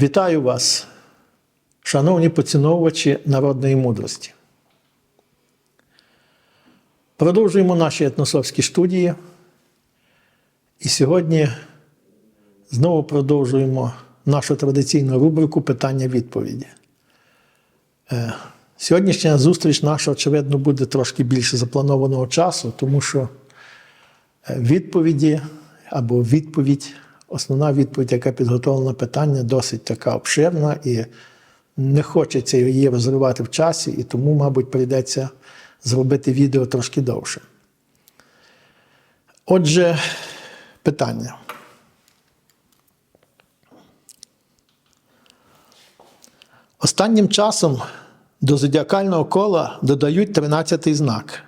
Вітаю вас, шановні поціновувачі народної мудрості. Продовжуємо наші етносовські студії. І сьогодні знову продовжуємо нашу традиційну рубрику питання-відповіді. Е, Сьогоднішня зустріч наша, очевидно, буде трошки більше запланованого часу, тому що е, відповіді або відповідь, основна відповідь, яка підготовлена питання, досить така обширна і не хочеться її розривати в часі, і тому, мабуть, прийдеться зробити відео трошки довше. Отже, питання. Останнім часом до зодіакального кола додають 13-й знак,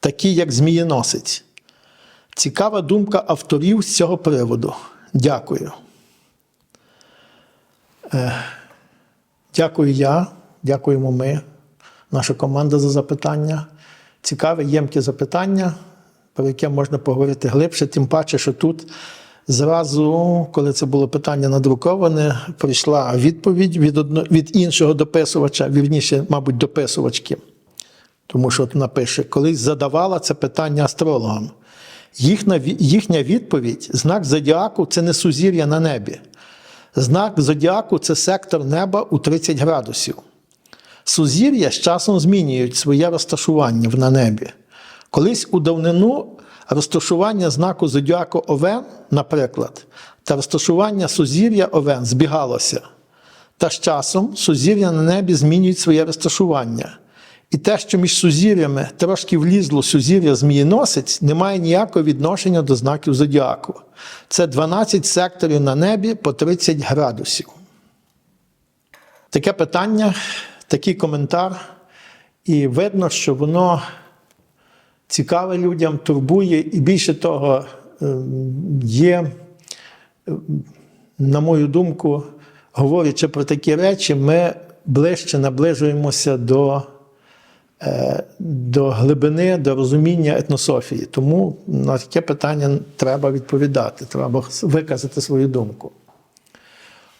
такий як змієносець. Цікава думка авторів з цього приводу. Дякую. Е, дякую я, дякуємо ми, наша команда за запитання. Цікаве, ємке запитання, про яке можна поговорити глибше, тим паче, що тут зразу, коли це було питання надруковане, прийшла відповідь від, одно, від іншого дописувача, вірніше, мабуть, дописувачки. Тому що от напише, колись задавала це питання астрологам. Їхня, їхня відповідь: знак зодіаку це не сузір'я на небі. Знак зодіаку це сектор неба у 30 градусів. Сузір'я з часом змінюють своє розташування на небі. Колись у давнину розташування знаку зодіаку Овен, наприклад, та розташування сузір'я Овен збігалося. Та з часом сузір'я на небі змінюють своє розташування. І те, що між сузір'ями трошки влізло сузір'я змієносець, не має ніякого відношення до знаків зодіаку. Це 12 секторів на небі по 30 градусів. Таке питання, такий коментар, і видно, що воно цікаве людям, турбує, і більше того, є, на мою думку, говорячи про такі речі, ми ближче наближуємося до до глибини, до розуміння етнософії. Тому на таке питання треба відповідати, треба виказати свою думку.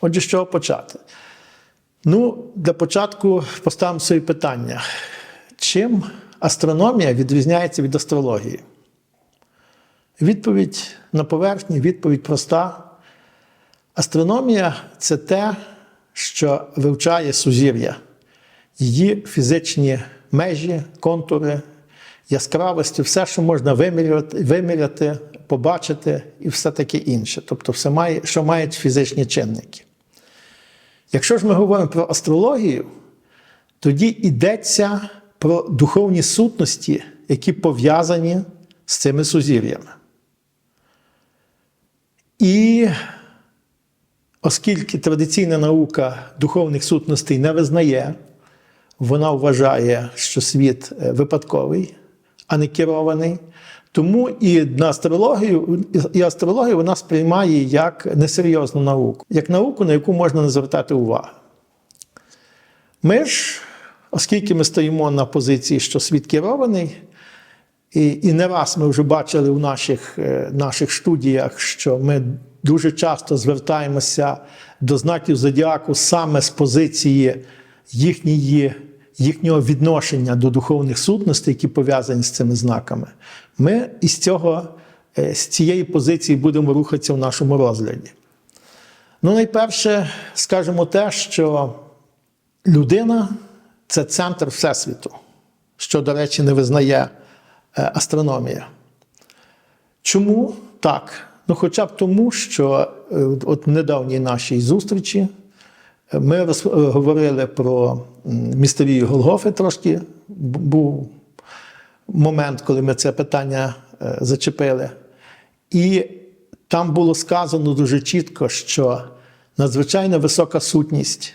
Отже, з чого почати? Ну, для початку поставимо собі питання. Чим астрономія відрізняється від астрології? Відповідь на поверхні, відповідь проста. Астрономія це те, що вивчає сузір'я, її фізичні межі, контури, яскравості, все, що можна виміряти, виміряти, побачити і все таке інше. Тобто, все має, що мають фізичні чинники. Якщо ж ми говоримо про астрологію, тоді йдеться про духовні сутності, які пов'язані з цими сузір'ями. І оскільки традиційна наука духовних сутностей не визнає, вона вважає, що світ випадковий, а не керований. Тому і на астрологію, і астрологію вона сприймає як несерйозну науку, як науку, на яку можна не звертати увагу. Ми ж, оскільки ми стоїмо на позиції, що світ керований, і і не раз ми вже бачили в наших, наших студіях, що ми дуже часто звертаємося до знаків зодіаку саме з позиції їхньої, їхнього відношення до духовних сутностей, які пов'язані з цими знаками, ми із цього, з цієї позиції будемо рухатися в нашому розгляді. Ну, найперше, скажемо те, що людина це центр Всесвіту, що, до речі, не визнає астрономія. Чому так? Ну, хоча б тому, що от в недавній нашій зустрічі. Ми говорили про містерію Голгофи трошки. Був момент, коли ми це питання зачепили. І там було сказано дуже чітко, що надзвичайно висока сутність,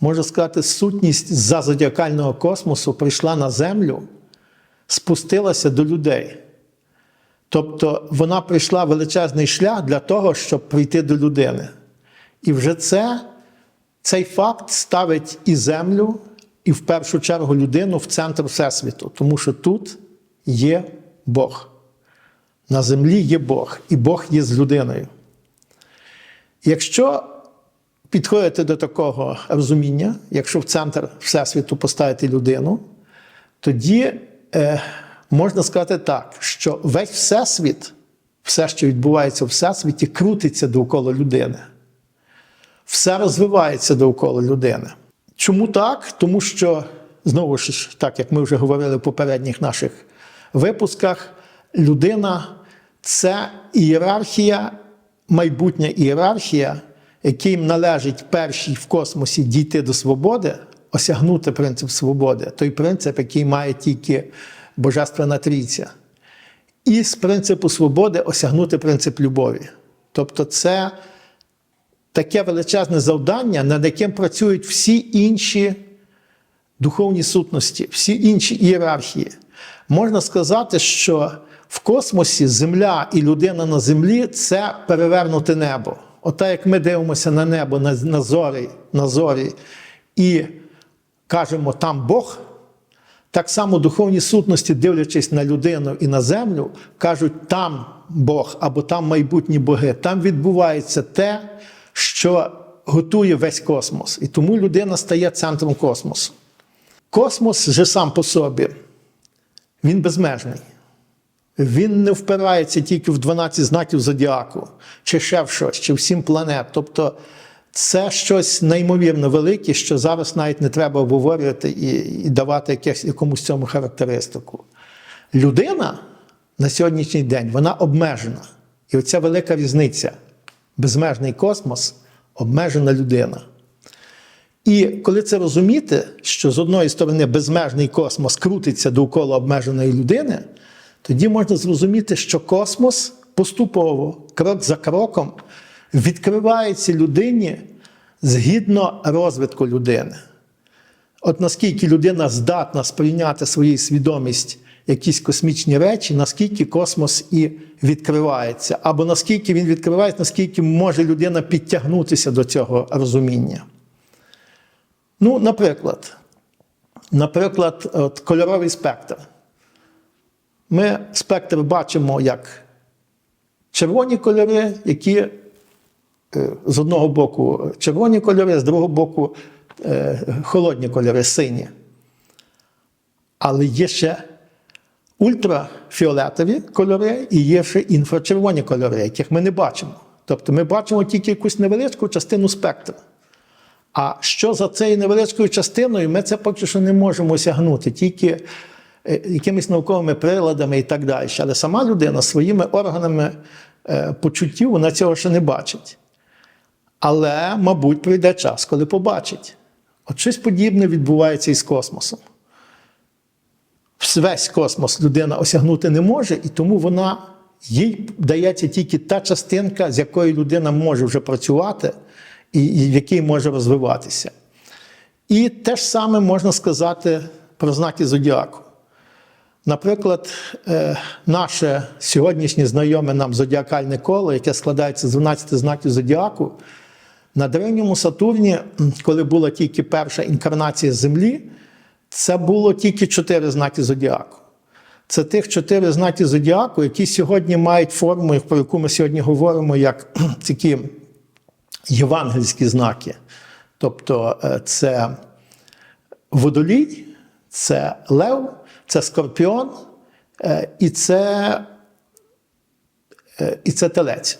можна сказати, сутність за зодіакального космосу прийшла на Землю, спустилася до людей. Тобто вона прийшла величезний шлях для того, щоб прийти до людини. І вже це. Цей факт ставить і землю, і в першу чергу людину в центр Всесвіту, тому що тут є Бог. На землі є Бог, і Бог є з людиною. Якщо підходите до такого розуміння, якщо в центр Всесвіту поставити людину, тоді е, можна сказати так, що весь Всесвіт, все, що відбувається в Всесвіті, крутиться довкола людини. Все розвивається довкола людини. Чому так? Тому що, знову ж, так як ми вже говорили в попередніх наших випусках, людина це ієрархія, майбутня ієрархія, яким належить першій в космосі дійти до свободи, осягнути принцип свободи, той принцип, який має тільки Божественна Трійця. І з принципу свободи осягнути принцип любові. Тобто, це таке величезне завдання, над яким працюють всі інші духовні сутності, всі інші ієрархії. Можна сказати, що в космосі Земля і людина на землі це перевернуте небо. Ота, як ми дивимося на небо, на, на, зорі, на зорі і кажемо, там Бог. Так само духовні сутності, дивлячись на людину і на землю, кажуть, там Бог або там майбутні боги, там відбувається те, що готує весь космос. І тому людина стає центром космосу. Космос же сам по собі, він безмежний. Він не впирається тільки в 12 знаків зодіаку, чи ще в щось, чи в 7 планет. Тобто це щось неймовірно велике, що зараз навіть не треба обговорювати і, і давати якесь, якомусь цьому характеристику. Людина на сьогоднішній день вона обмежена. І оця велика різниця. Безмежний космос, обмежена людина. І коли це розуміти, що з одної сторони безмежний космос крутиться довкола обмеженої людини, тоді можна зрозуміти, що космос поступово, крок за кроком, відкривається людині згідно розвитку людини. От наскільки людина здатна сприйняти своєю свідомість якісь космічні речі, наскільки космос і відкривається, або наскільки він відкривається, наскільки може людина підтягнутися до цього розуміння. Ну, наприклад, наприклад, от кольоровий спектр. Ми спектр бачимо як червоні кольори, які е, з одного боку червоні кольори, з другого боку е, холодні кольори, сині. Але є ще ультрафіолетові кольори і є ще інфрачервоні кольори, яких ми не бачимо. Тобто ми бачимо тільки якусь невеличку частину спектру. А що за цією невеличкою частиною, ми це поки що не можемо осягнути, тільки е, якимись науковими приладами і так далі. Але сама людина своїми органами е, почуттів вона цього ще не бачить. Але, мабуть, прийде час, коли побачить. От щось подібне відбувається із космосом. Весь космос людина осягнути не може, і тому вона їй дається тільки та частинка, з якою людина може вже працювати і, і в якій може розвиватися. І те ж саме можна сказати про знаки зодіаку. Наприклад, е, наше сьогоднішнє знайоме нам зодіакальне коло, яке складається з 12 знаків зодіаку, на древньому Сатурні, коли була тільки перша інкарнація Землі, це було тільки чотири знаки зодіаку. Це тих чотири знаки зодіаку, які сьогодні мають форму, про яку ми сьогодні говоримо, як такі євангельські знаки. Тобто е, це водолій, це лев, це скорпіон е, і це, е, і це телець.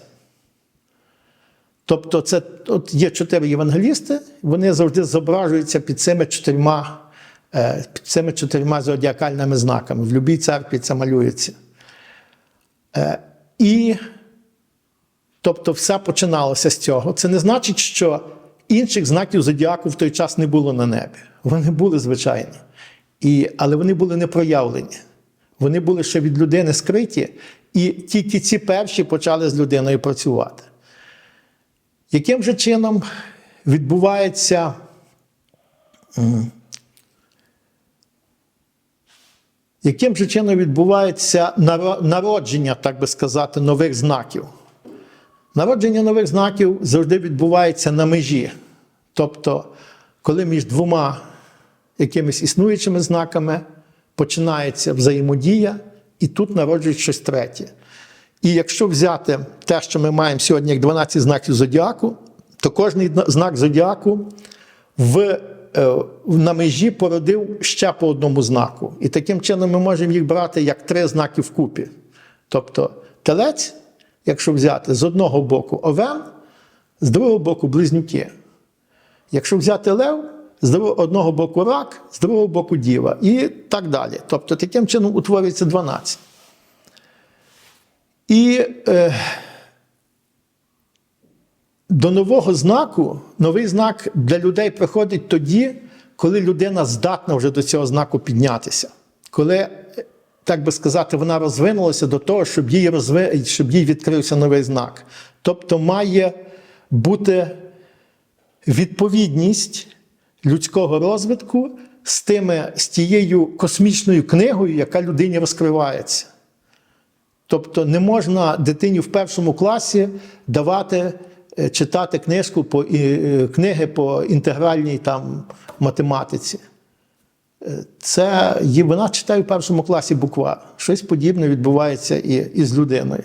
Тобто, це от є чотири євангелісти, вони завжди зображуються під цими чотирма, цими чотирма зодіакальними знаками. В будь-якій церкві це малюється. І Тобто, все починалося з цього. Це не значить, що інших знаків зодіаку в той час не було на небі. Вони були, звичайно. І, Але вони були не проявлені. Вони були ще від людини скриті, і тільки ці перші почали з людиною працювати. Яким же чином відбувається яким же чином відбувається народження, так би сказати, нових знаків? Народження нових знаків завжди відбувається на межі. Тобто, коли між двома якимись існуючими знаками починається взаємодія, і тут народжується щось третє. І якщо взяти те, що ми маємо сьогодні як 12 знаків зодіаку, то кожний знак зодіаку в, на межі породив ще по одному знаку. І таким чином ми можемо їх брати як три знаки вкупі. Тобто телець, якщо взяти з одного боку овен, з другого боку близнюки. Якщо взяти лев, з одного боку рак, з другого боку діва і так далі. Тобто таким чином утворюється 12. І е, до нового знаку, новий знак для людей приходить тоді, коли людина здатна вже до цього знаку піднятися. Коли, е, так би сказати, вона розвинулася до того, щоб їй, розви... щоб їй відкрився новий знак. Тобто має бути відповідність людського розвитку з, тими, з тією космічною книгою, яка людині розкривається. Тобто не можна дитині в першому класі давати читати книжку по, е, книги по інтегральній там, математиці. Е, Це вона читає в першому класі буква. Щось подібне відбувається і, і з людиною.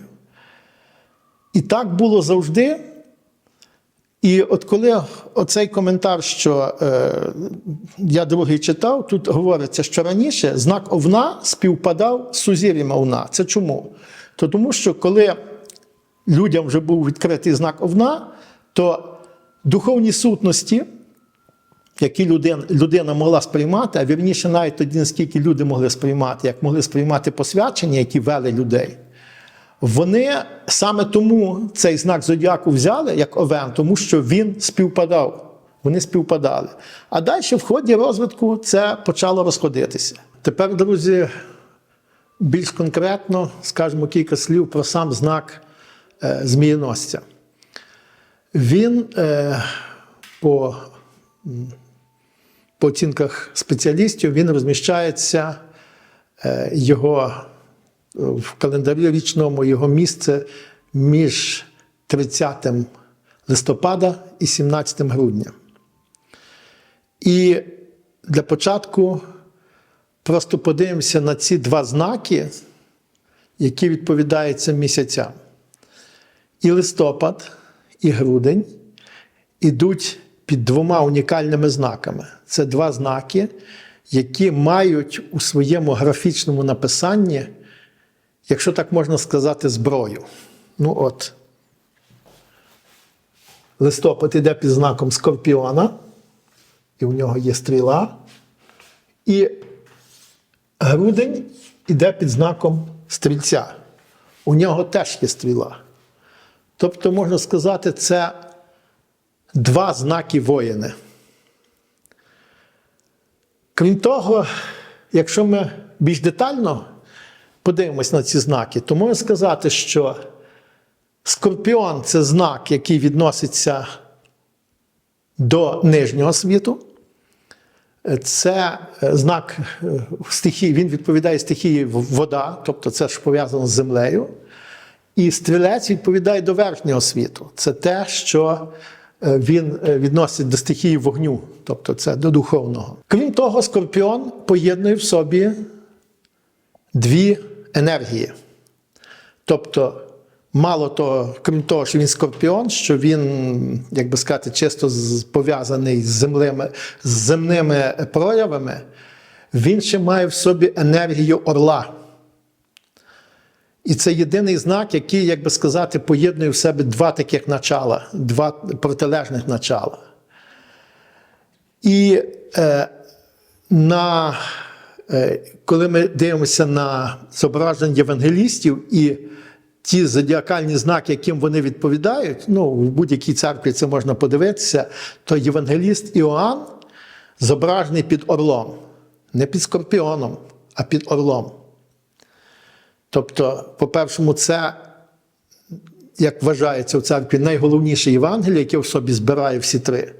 І так було завжди. І от коли оцей коментар, що е, я другий читав, тут говориться, що раніше знак овна співпадав з сузір'ям овна. Це чому? То тому, що коли людям вже був відкритий знак овна, то духовні сутності, які людина, людина могла сприймати, а вірніше навіть тоді, наскільки люди могли сприймати, як могли сприймати посвячення, які вели людей. Вони саме тому цей знак зодіаку взяли як овен, тому що він співпадав. Вони співпадали. А далі в ході розвитку це почало розходитися. Тепер, друзі, більш конкретно скажемо кілька слів про сам знак змієносця. Він е, по, по оцінках спеціалістів він розміщається е, його в календарі річному його місце між 30 листопада і 17 грудня. І для початку просто подивимося на ці два знаки, які відповідають цим місяцям. І листопад, і грудень ідуть під двома унікальними знаками. Це два знаки, які мають у своєму графічному написанні якщо так можна сказати, зброю. Ну от, листопад іде під знаком Скорпіона, і у нього є стріла. І грудень іде під знаком стрільця. У нього теж є стріла. Тобто, можна сказати, це два знаки воїни. Крім того, якщо ми більш детально подивимось на ці знаки, то можна сказати, що скорпіон це знак, який відноситься до нижнього світу. Це знак е, стихії, він відповідає стихії вода, тобто це ж пов'язано з землею. І стрілець відповідає до верхнього світу. Це те, що е, він е, відносить до стихії вогню, тобто це до духовного. Крім того, скорпіон поєднує в собі дві енергії. Тобто, мало того, крім того, що він скорпіон, що він, як би сказати, чисто пов'язаний з, землими, з земними проявами, він ще має в собі енергію орла. І це єдиний знак, який, як би сказати, поєднує в себе два таких начала, два протилежних начала. І е, на, е, коли ми дивимося на зображення євангелістів і ті зодіакальні знаки, яким вони відповідають, ну, в будь-якій церкві це можна подивитися, то євангеліст Іоанн зображений під орлом. Не під скорпіоном, а під орлом. Тобто, по-першому, це, як вважається в церкві, найголовніше Євангеліє, яке в собі збирає всі три.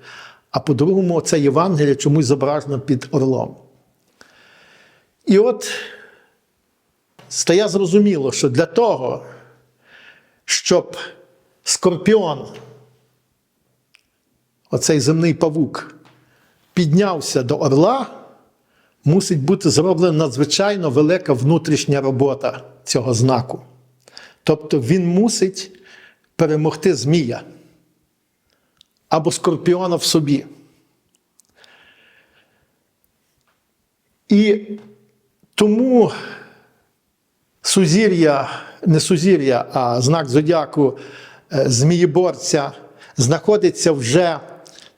А по-другому, це Євангеліє чомусь зображено під орлом. І от стає зрозуміло, що для того, щоб скорпіон, оцей земний павук, піднявся до орла, мусить бути зроблена надзвичайно велика внутрішня робота цього знаку. Тобто він мусить перемогти Змія. або скорпіона в собі. І тому сузір'я, не сузір'я, а знак зодіаку е, Змієборця знаходиться вже,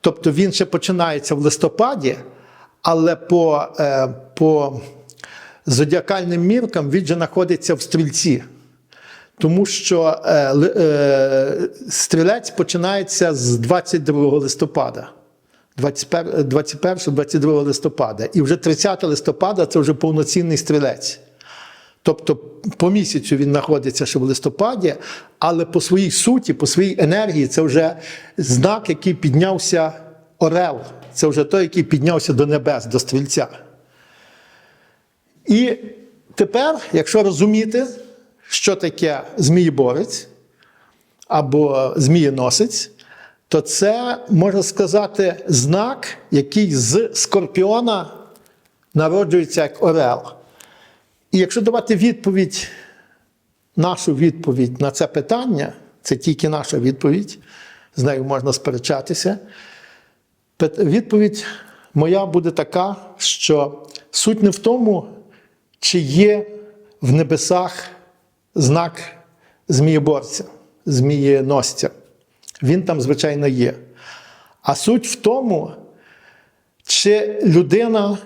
тобто він ще починається в листопаді, але по, е, по зодіакальним міркам він вже знаходиться в стрільці. Тому що е, е, стрілець починається з 22 листопада. 21-22 листопада. І вже 30 листопада це вже повноцінний стрілець. Тобто по місяцю він знаходиться ще в листопаді, але по своїй суті, по своїй енергії, це вже знак, який піднявся Орел. Це вже той, який піднявся до небес, до стрільця. І тепер, якщо розуміти, що таке змієборець або змієносець, то це, можна сказати, знак, який з скорпіона народжується як орел. І якщо давати відповідь, нашу відповідь на це питання, це тільки наша відповідь, з нею можна сперечатися. Відповідь моя буде така, що суть не в тому, чи є в небесах знак змієборця, змієносця. Він там, звичайно, є. А суть в тому, чи людина,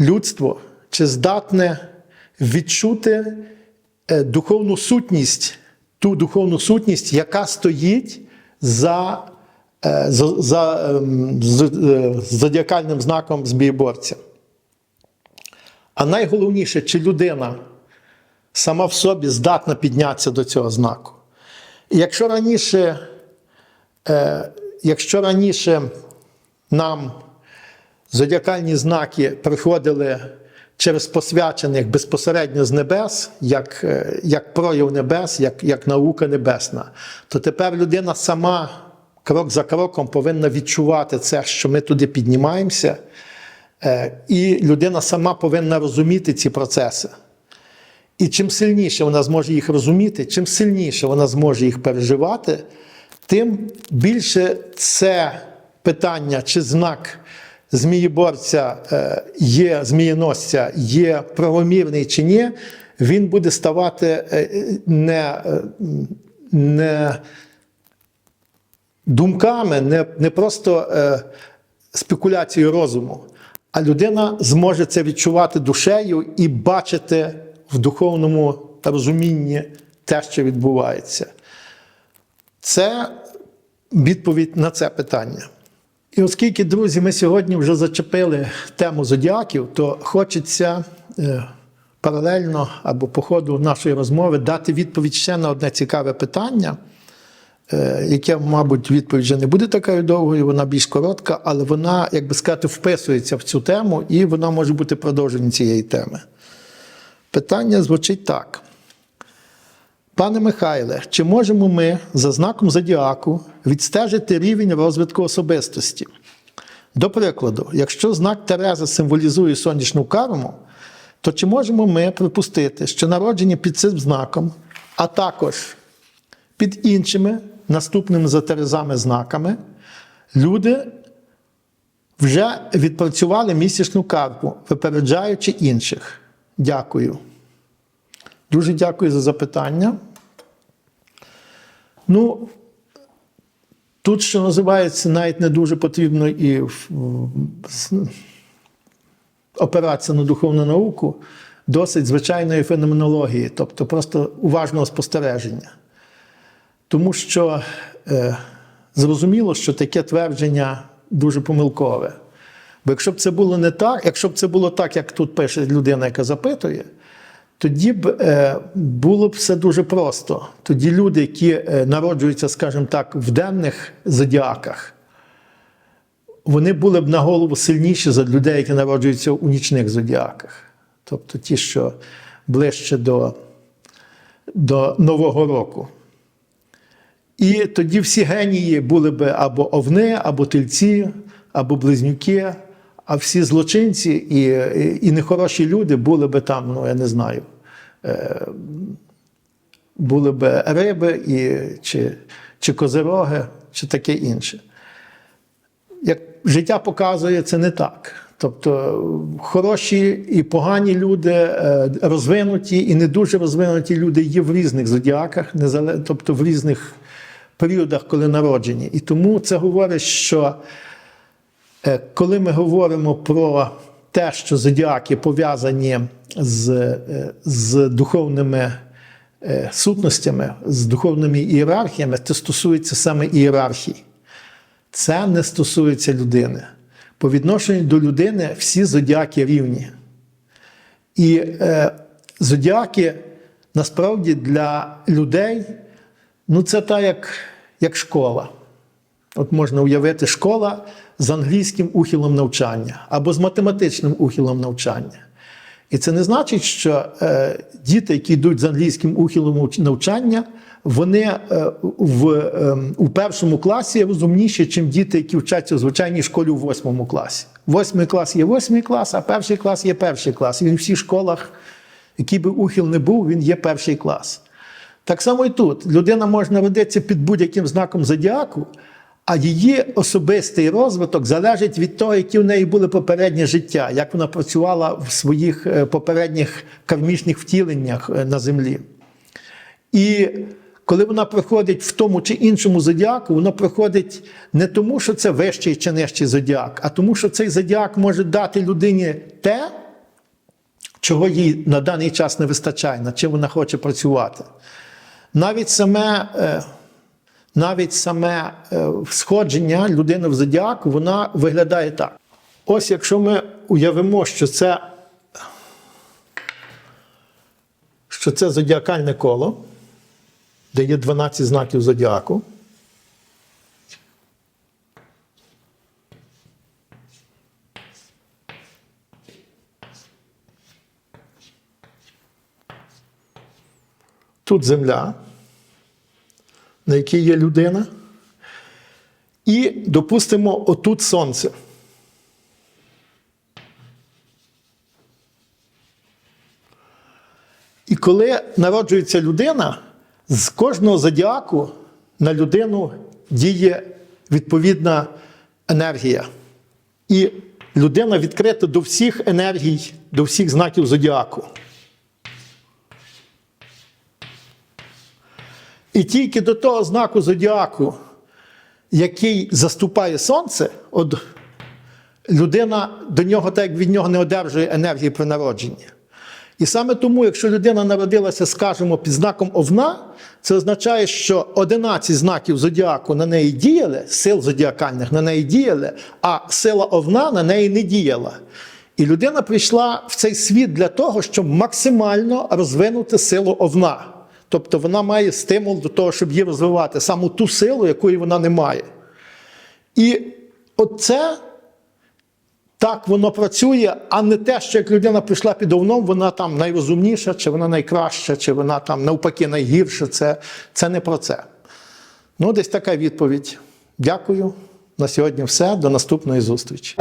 людство, чи здатне відчути е, духовну сутність, ту духовну сутність, яка стоїть за, е, за, за ем, е, зодіакальним знаком збієборця. А найголовніше, чи людина сама в собі здатна піднятися до цього знаку. І якщо раніше, е, якщо раніше нам зодіакальні знаки приходили через посвячених безпосередньо з небес, як, е, як прояв небес, як, як наука небесна, то тепер людина сама крок за кроком повинна відчувати це, що ми туди піднімаємося, і людина сама повинна розуміти ці процеси. І чим сильніше вона зможе їх розуміти, чим сильніше вона зможе їх переживати, тим більше це питання чи знак змієборця е, є, змієносця є правомірний чи ні, він буде ставати е, не, е, не думками, не, не просто е, спекуляцією розуму, а людина зможе це відчувати душею і бачити в духовному розумінні те, що відбувається. Це відповідь на це питання. І оскільки, друзі, ми сьогодні вже зачепили тему зодіаків, то хочеться е, паралельно або по ходу нашої розмови дати відповідь ще на одне цікаве питання, яке, мабуть, відповідь вже не буде такою довгою, вона більш коротка, але вона, як би сказати, вписується в цю тему, і вона може бути продовженням цієї теми. Питання звучить так. Пане Михайле, чи можемо ми за знаком зодіаку відстежити рівень розвитку особистості? До прикладу, якщо знак Терези символізує сонячну карму, то чи можемо ми припустити, що народжені під цим знаком, а також під іншими наступними за Терезами знаками, люди вже відпрацювали місячну карму, випереджаючи інших? Дякую. Дуже дякую за запитання. Ну, тут, що називається, навіть не дуже потрібно і опиратися на духовну науку, досить звичайної феноменології, тобто просто уважного спостереження. Тому що е, зрозуміло, що таке твердження дуже помилкове. Бо якщо б це було не так, якщо б це було так, як тут пише людина, яка запитує, тоді б е, було б все дуже просто. Тоді люди, які е, народжуються, скажімо так, в денних зодіаках, вони були б на голову сильніші за людей, які народжуються у нічних зодіаках. Тобто ті, що ближче до, до Нового року. І тоді всі генії були б або овни, або тельці, або близнюки, а всі злочинці і, і, і нехороші люди були б там, ну я не знаю, е, були б риби, і, чи, чи козироги, чи таке інше. Як життя показує це не так. Тобто хороші і погані люди, е, розвинуті і не дуже розвинуті люди є в різних зодіаках, тобто в різних періодах, коли народжені. І тому це говорить, що Е, Коли ми говоримо про те, що зодіаки пов'язані з, е, з духовними е, сутностями, з духовними ієрархіями, це стосується саме ієрархії. Це не стосується людини. По відношенню до людини всі зодіаки рівні. І е, зодіаки насправді для людей ну, це так, як, як школа. От можна уявити школа з англійським ухилом навчання або з математичним ухилом навчання. І це не значить, що е, діти, які йдуть з англійським ухилом навчання, вони е, в, е, у першому класі розумніші, ніж діти, які вчаться в звичайній школі у восьмому класі. Восьмий клас є восьмий клас, а перший клас є перший клас. І він в всіх школах, який би ухил не був, він є перший клас. Так само і тут. Людина може народитися під будь-яким знаком зодіаку, а її особистий розвиток залежить від того, які в неї були попередні життя, як вона працювала в своїх е, попередніх кармічних втіленнях е, на землі. І коли вона проходить в тому чи іншому зодіаку, вона проходить не тому, що це вищий чи нижчий зодіак, а тому, що цей зодіак може дати людині те, чого їй на даний час не вистачає, над чим вона хоче працювати. Навіть саме, е, навіть саме е, сходження людини в зодіаку, вона виглядає так. Ось якщо ми уявимо, що це, що це зодіакальне коло, де є 12 знаків зодіаку. Тут земля, на якій є людина. І, допустимо, отут сонце. І коли народжується людина, з кожного зодіаку на людину діє відповідна енергія. І людина відкрита до всіх енергій, до всіх знаків зодіаку. І тільки до того знаку зодіаку, який заступає сонце, от людина до нього, так як від нього не одержує енергії при народженні. І саме тому, якщо людина народилася, скажімо, під знаком овна, це означає, що 11 знаків зодіаку на неї діяли, сил зодіакальних на неї діяли, а сила овна на неї не діяла. І людина прийшла в цей світ для того, щоб максимально розвинути силу овна. Тобто вона має стимул до того, щоб її розвивати, саме ту силу, якої вона не має. І оце так воно працює, а не те, що як людина прийшла під овном, вона там найрозумніша, чи вона найкраща, чи вона там навпаки найгірша. Це, це не про це. Ну, десь така відповідь. Дякую. На сьогодні все. До наступної зустрічі.